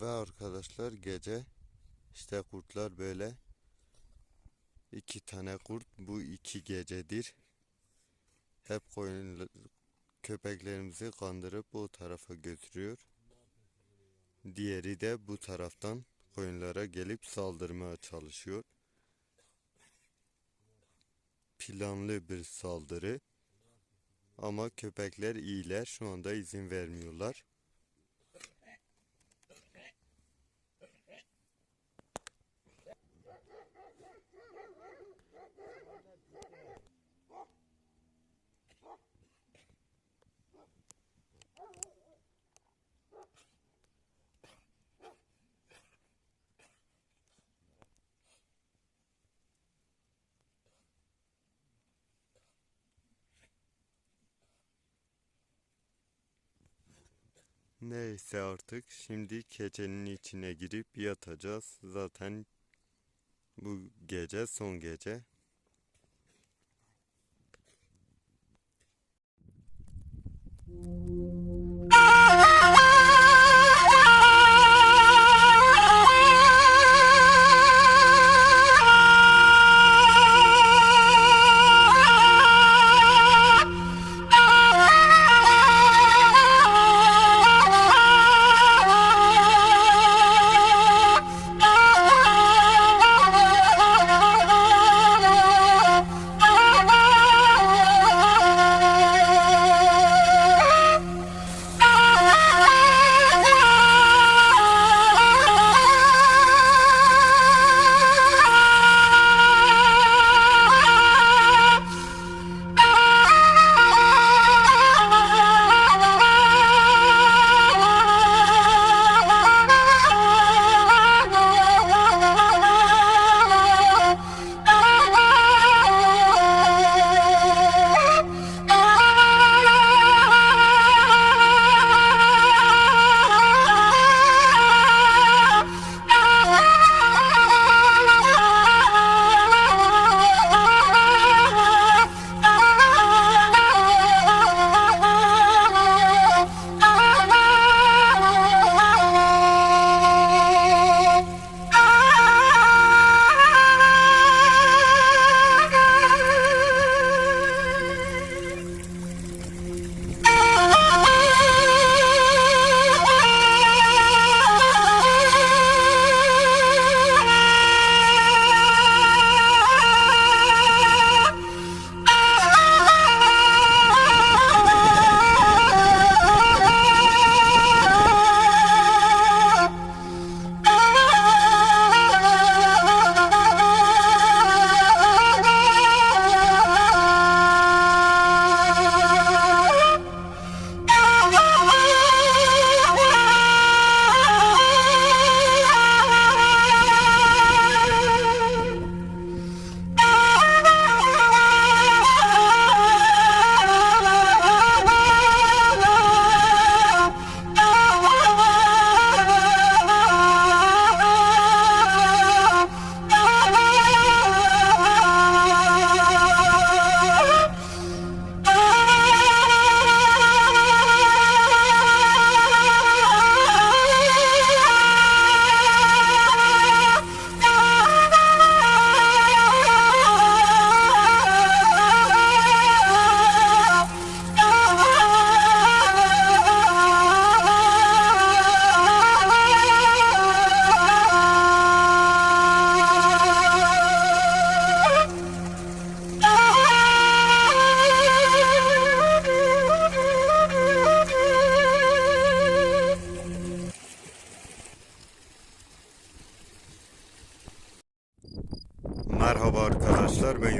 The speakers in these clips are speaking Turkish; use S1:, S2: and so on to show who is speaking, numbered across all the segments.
S1: Ve arkadaşlar gece işte kurtlar böyle iki tane kurt bu iki gecedir. Hep koyun köpeklerimizi kandırıp o tarafa götürüyor. Diğeri de bu taraftan koyunlara gelip saldırmaya çalışıyor. Planlı bir saldırı. Ama köpekler iyiler. Şu anda izin vermiyorlar. Neyse artık şimdi keçenin içine girip yatacağız. Zaten bu gece son gece. Merhaba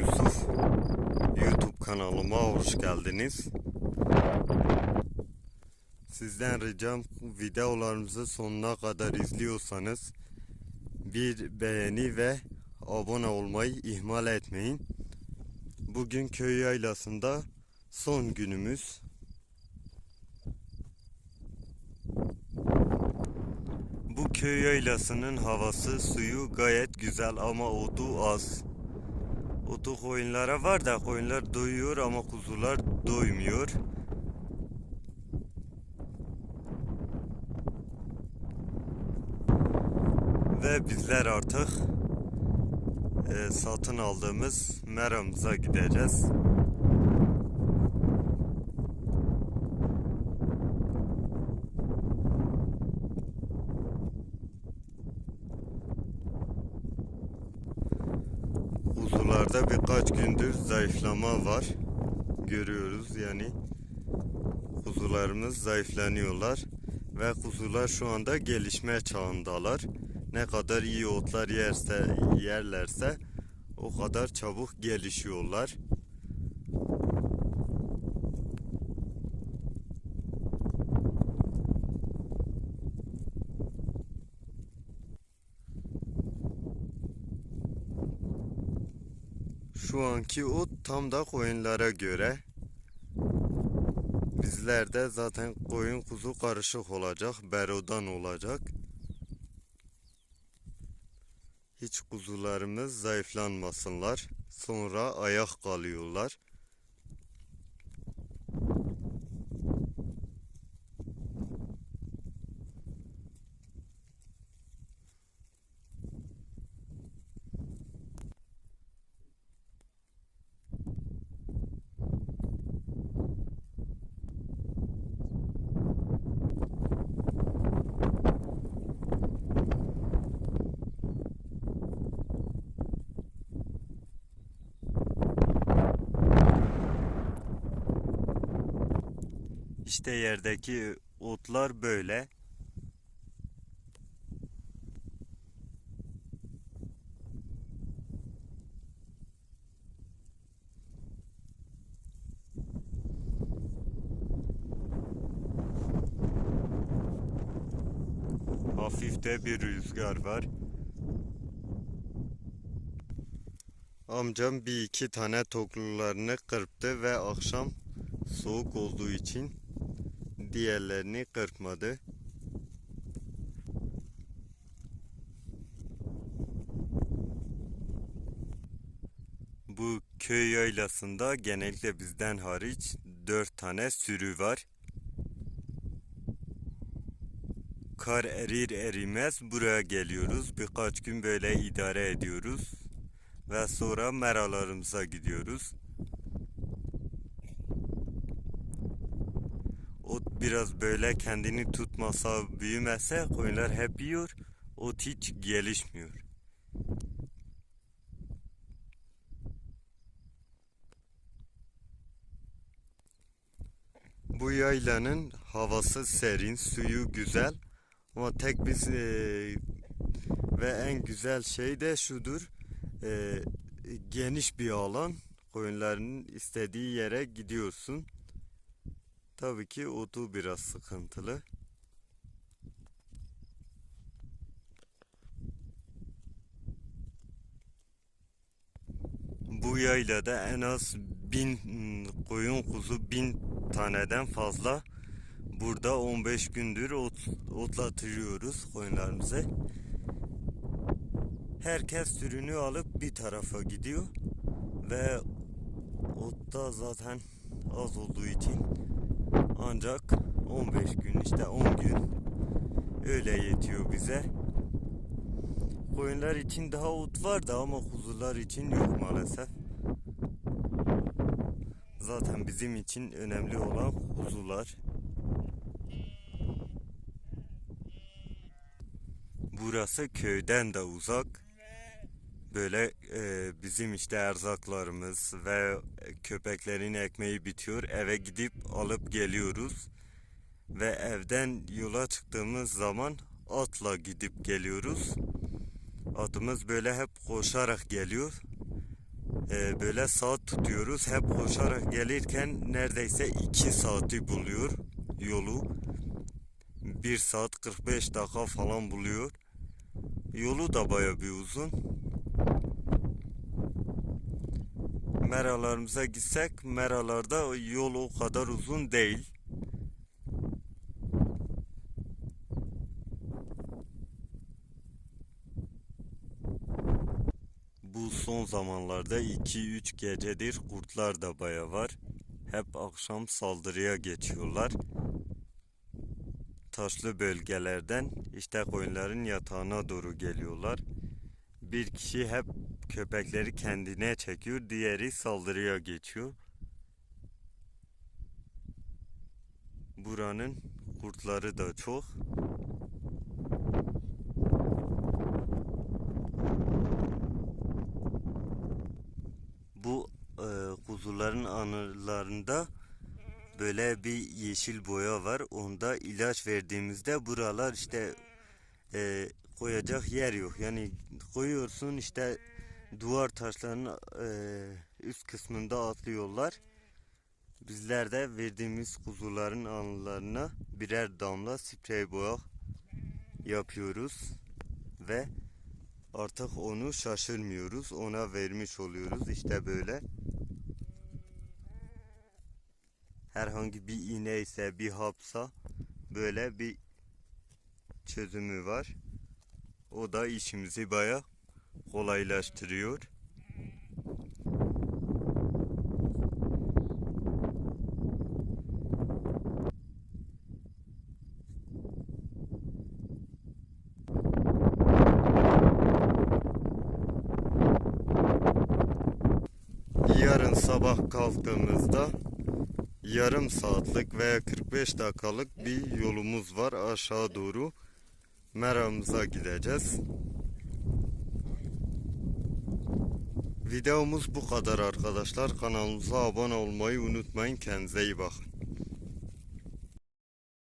S1: Yusuf. YouTube kanalıma hoş geldiniz. Sizden ricam videolarımızı sonuna kadar izliyorsanız bir beğeni ve abone olmayı ihmal etmeyin. Bugün köy yaylasında son günümüz. Bu köy yaylasının havası, suyu gayet güzel ama odu az. Odu koyunlara var da koyunlar doyuyor ama kuzular doymuyor. ve bizler artık e, satın aldığımız meramıza gideceğiz. Kuzularda birkaç gündür zayıflama var. Görüyoruz yani. Kuzularımız zayıflanıyorlar ve kuzular şu anda gelişme çağındalar. Ne kadar iyi otlar yerse yerlerse o kadar çabuk gelişiyorlar. Şu anki ot tam da koyunlara göre. Bizlerde zaten koyun kuzu karışık olacak, berodan olacak. Hiç kuzularımız zayıflanmasınlar. Sonra ayak kalıyorlar. İşte yerdeki otlar böyle. Hafif de bir rüzgar var. Amcam bir iki tane toklularını kırptı ve akşam soğuk olduğu için diğerlerini kırpmadı. Bu köy yaylasında genellikle bizden hariç dört tane sürü var. Kar erir erimez buraya geliyoruz. Birkaç gün böyle idare ediyoruz. Ve sonra meralarımıza gidiyoruz. Ot biraz böyle kendini tutmasa, büyümese koyunlar hep yiyor. Ot hiç gelişmiyor. Bu yaylanın havası serin, suyu güzel. Ama tek biz eee, ve en güzel şey de şudur. eee, geniş bir alan. Koyunların istediği yere gidiyorsun. Tabii ki otu biraz sıkıntılı. Bu yaylada en az bin koyun kuzu bin taneden fazla. Burada 15 gündür ot, otlatıyoruz koyunlarımızı. Herkes sürünü alıp bir tarafa gidiyor ve otta zaten az olduğu için ancak 15 gün işte 10 gün öyle yetiyor bize. Koyunlar için daha ot var da ama kuzular için yok maalesef. Zaten bizim için önemli olan kuzular. Burası köyden de uzak. Böyle e, bizim işte erzaklarımız ve köpeklerin ekmeği bitiyor. Eve gidip alıp geliyoruz. Ve evden yola çıktığımız zaman atla gidip geliyoruz. Atımız böyle hep koşarak geliyor. E, böyle saat tutuyoruz. Hep koşarak gelirken neredeyse 2 saati buluyor yolu. 1 saat 45 dakika falan buluyor. Yolu da baya bir uzun. Meralarımıza gitsek meralarda yol o kadar uzun değil. Bu son zamanlarda 2-3 gecedir kurtlar da baya var. Hep akşam saldırıya geçiyorlar. taşlı bölgelerden işte koyunların yatağına doğru geliyorlar. Bir kişi hep köpekleri kendine çekiyor, diğeri saldırıya geçiyor. Buranın kurtları da çok. Bu e, kuzuların anılarında böyle bir yeşil boya var. Onda ilaç verdiğimizde buralar işte e, koyacak yer yok. Yani koyuyorsun işte duvar taşlarının e, üst kısmında atlıyorlar. Bizler de verdiğimiz kuzuların anılarına birer damla sprey boya yapıyoruz ve artık onu şaşırmıyoruz. Ona vermiş oluyoruz işte böyle. Herhangi bir iğne ise bir hapsa böyle bir çözümü var. O da işimizi baya kolaylaştırıyor. Yarın sabah kalktığımızda yarım saatlik veya 45 dakikalık bir yolumuz var aşağı doğru. Meramıza gideceğiz. Videomuz bu kadar arkadaşlar. Kanalımıza abone olmayı unutmayın. Kendinize iyi bakın.